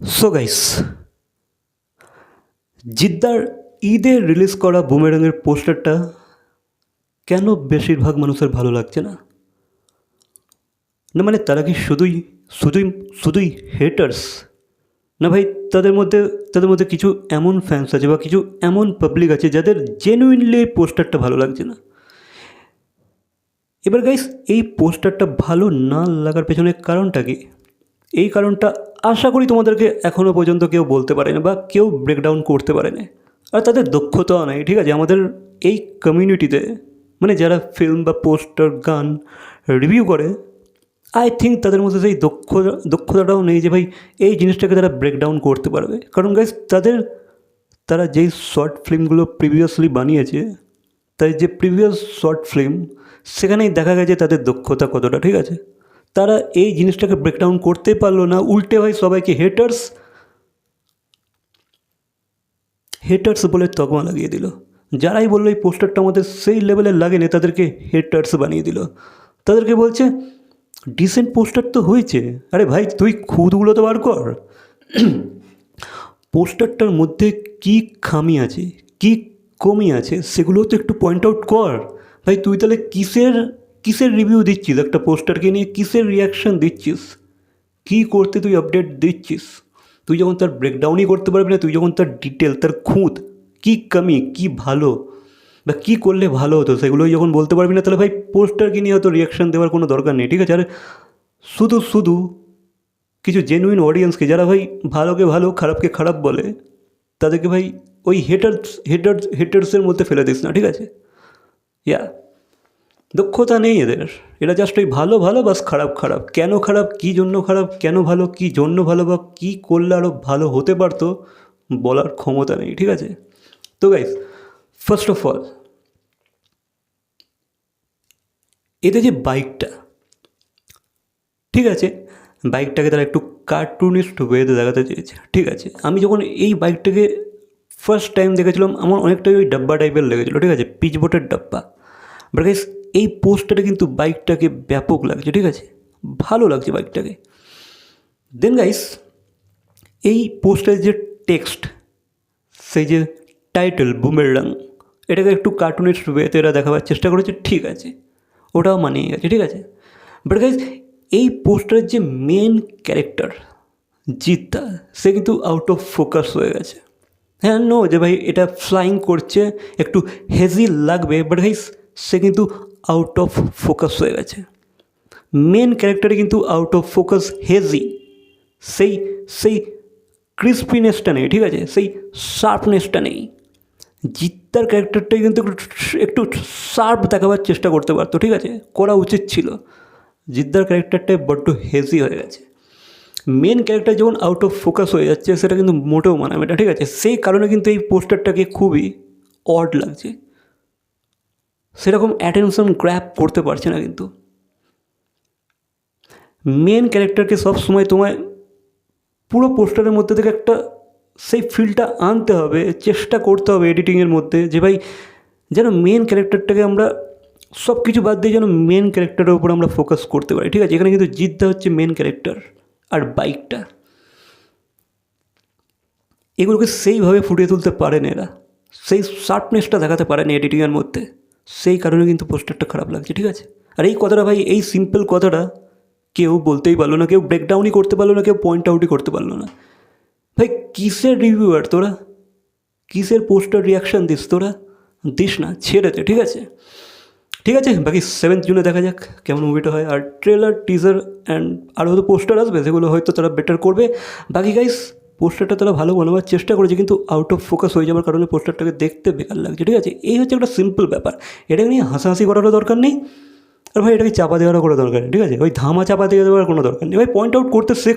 So guys জিদ্দার ঈদে release করা বুমেরাংয়ের পোস্টারটা কেন বেশিরভাগ মানুষের ভালো লাগছে না? না মানে তারা কি শুধুই শুধুই শুধুই হেটার্স না ভাই, তাদের মধ্যে তাদের মধ্যে কিছু এমন ফ্যান্স আছে বা কিছু এমন পাবলিক আছে যাদের জেনুইনলি এই পোস্টারটা ভালো লাগছে না। এবার গাইস এই পোস্টারটা ভালো না লাগার পেছনে কারণটা কি? এই কারণটা আশা করি তোমাদেরকে এখনও পর্যন্ত কেউ বলতে পারে না বা কেউ ব্রেকডাউন করতে পারে না আর তাদের দক্ষতাও নেই, ঠিক আছে? আমাদের এই কমিউনিটিতে মানে যারা ফিল্ম বা পোস্টার গান রিভিউ করে আই থিঙ্ক তাদের মধ্যে সেই দক্ষ দক্ষতাটাও নেই যে ভাই, এই জিনিসটাকে তারা ব্রেকডাউন করতে পারবে। কারণ গাইজ তাদের, তারা যেই শর্ট ফিল্মগুলো প্রিভিয়াসলি বানিয়েছে, তাই যে প্রিভিয়াস শর্ট ফিল্ম সেখানেই দেখা গেছে তাদের দক্ষতা কতটা, ঠিক আছে? তারা এই জিনিসটাকে ব্রেকডাউন করতে পারল না। উল্টে ভাই সবাইকে হেটার্স হেটার্স বলে তকমা লাগিয়ে দিল। যারাই বলল এই পোস্টারটা আমাদের সেই লেভেলের লাগেনি, তাদেরকে হেটার্স বানিয়ে দিল। তাদেরকে বলছে ডিসেন্ট পোস্টার তো হয়েছে। আরে ভাই, তুই খুদগুলো তো বার কর। পোস্টারটার মধ্যে কী খামি আছে, কী কমি আছে সেগুলো তো একটু পয়েন্ট আউট কর। ভাই, তুই তাহলে কিসের কিসের রিভিউ দিচ্ছিস? একটা পোস্টারকে নিয়ে কিসের রিয়াকশন দিচ্ছিস? কী করতে তুই আপডেট দিচ্ছিস? তুই যখন তার ব্রেকডাউনই করতে পারবি না, তুই যখন তার ডিটেল তার খুঁত, কী কমি, কী ভালো, বা কী করলে ভালো হতো, সেগুলোই যখন বলতে পারবি না, তাহলে ভাই পোস্টারকে নিয়ে হয়তো রিয়াকশান দেওয়ার কোনো দরকার নেই, ঠিক আছে? আর শুধু শুধু কিছু জেনুইন অডিয়েন্সকে যারা ভাই ভালোকে ভালো, খারাপকে খারাপ বলে, তাদেরকে ভাই ওই হেটার্স হেটার্স হেটার্সের মধ্যে ফেলে দিস না, ঠিক আছে? ইয়া দক্ষতা নেই এদের। এরা জাস্ট ওই ভালো ভালো, বাস খারাপ খারাপ। কেন খারাপ, কী জন্য খারাপ, কেন ভালো, কী জন্য ভালো বা কী করলে আরও ভালো হতে পারতো, বলার ক্ষমতা নেই, ঠিক আছে? তো গাইস ফার্স্ট অফ অল এতে যে বাইকটা ঠিক আছে? বাইকটাকে তারা একটু কার্টুনিস্ট ওয়েতে দেখাতে চেয়েছে, ঠিক আছে? আমি যখন এই বাইকটাকে ফার্স্ট টাইম দেখেছিলাম, আমার অনেকটাই ওই ডাব্বা টাইপের লেগেছিলো, ঠিক আছে? পিচবোটের ডাব্বা। বাট গাইস এই পোস্টারে কিন্তু বাইকটাকে ব্যাপক লাগছে, ঠিক আছে? ভালো লাগছে বাইকটাকে। দেন গাইস এই পোস্টারের যে টেক্সট সেই যে টাইটেল বুমেরাং এটাকে একটু কার্টুনিস্ট ওয়েতে এরা দেখাবার চেষ্টা করেছে, ঠিক আছে। ওটাও মানিয়ে গেছে, ঠিক আছে? বাট গাইজ এই পোস্টারের যে মেন ক্যারেক্টার জিতদা সে কিন্তু আউট অফ ফোকাস হয়ে গেছে। হ্যাঁ নো যে ভাই এটা ফ্লাইং করছে, একটু হেজি লাগবে বাট গাইজ সে কিন্তু আউট অফ ফোকাস হয়ে গেছে। মেন ক্যারেক্টারে কিন্তু আউট অফ ফোকাস হেজি সেই সেই ক্রিস্পিনেসটা নেই, ঠিক আছে? সেই শার্পনেসটা নেই। জিত্তার ক্যারেক্টারটাই কিন্তু একটু- শার্প দেখাবার চেষ্টা করতে পারতো, ঠিক আছে? করা উচিত ছিল। জিদ্দার ক্যারেক্টারটাই বড্ড হেজি হয়ে গেছে। মেন ক্যারেক্টার যখন আউট অফ ফোকাস হয়ে যাচ্ছে, সেটা কিন্তু মোটেও মানাবে না, ঠিক আছে? সেই কারণে কিন্তু এই পোস্টারটাকে খুবই অড লাগছে। সেরকম অ্যাটেনশন গ্র্যাপ করতে পারছে না কিন্তু। মেন ক্যারেক্টারকে সব সময় তোমায় পুরো পোস্টারের মধ্যে থেকে একটা সেই ফিলটা আনতে হবে, চেষ্টা করতে হবে এডিটিংয়ের মধ্যে যে ভাই, যেন মেন ক্যারেক্টারটাকে আমরা সব কিছু বাদ দিয়ে যেন মেন ক্যারেক্টারের উপর আমরা ফোকাস করতে পারি। ঠিক আছে, এখানে কিন্তু জিদ্দা হচ্ছে মেন ক্যারেক্টার আর বাইকটা এগুলোকে সেইভাবে ফুটিয়ে তুলতে পারেন এরা। সেই শার্পনেসটা দেখাতে পারেন এডিটিংয়ের মধ্যে। সেই কারণে কিন্তু পোস্টারটা খারাপ লাগছে, ঠিক আছে? আর এই কথাটা ভাই, এই সিম্পল কথাটা কেউ বলতেই পারল না, কেউ ব্রেকডাউনই করতে পারল না, কেউ পয়েন্ট আউটই করতে পারল না। ভাই, কিসের রিভিউয়ার তোরা? কিসের পোস্টার রিয়াকশান দিস তোরা? দিস না, ছেড়ে দে, ঠিক আছে? ঠিক আছে, বাকি সেভেন্থ জুনে দেখা যাক কেমন মুভিটা হয়। আর ট্রেলার টিজার অ্যান্ড আরও হয়তো পোস্টার আসবে, সেগুলো হয়তো তারা বেটার করবে। বাকি গাইস পোস্টারটা তারা ভালো বানাবার চেষ্টা করেছে, কিন্তু আউট অফ ফোকাস হয়ে যাওয়ার কারণে পোস্টারটাকে দেখতে বেকার লাগছে, ঠিক আছে? এই হচ্ছে একটা সিম্পল ব্যাপার। এটাকে নিয়ে হাসাহাসি করারও দরকার নেই, আর ভাই এটাকে চাপা দেওয়ারও কোনো দরকার নেই, ঠিক আছে? ওই ধামা চাপা দিয়ে দেওয়ার কোনো দরকার নেই। ভাই পয়েন্ট আউট করতে শেখ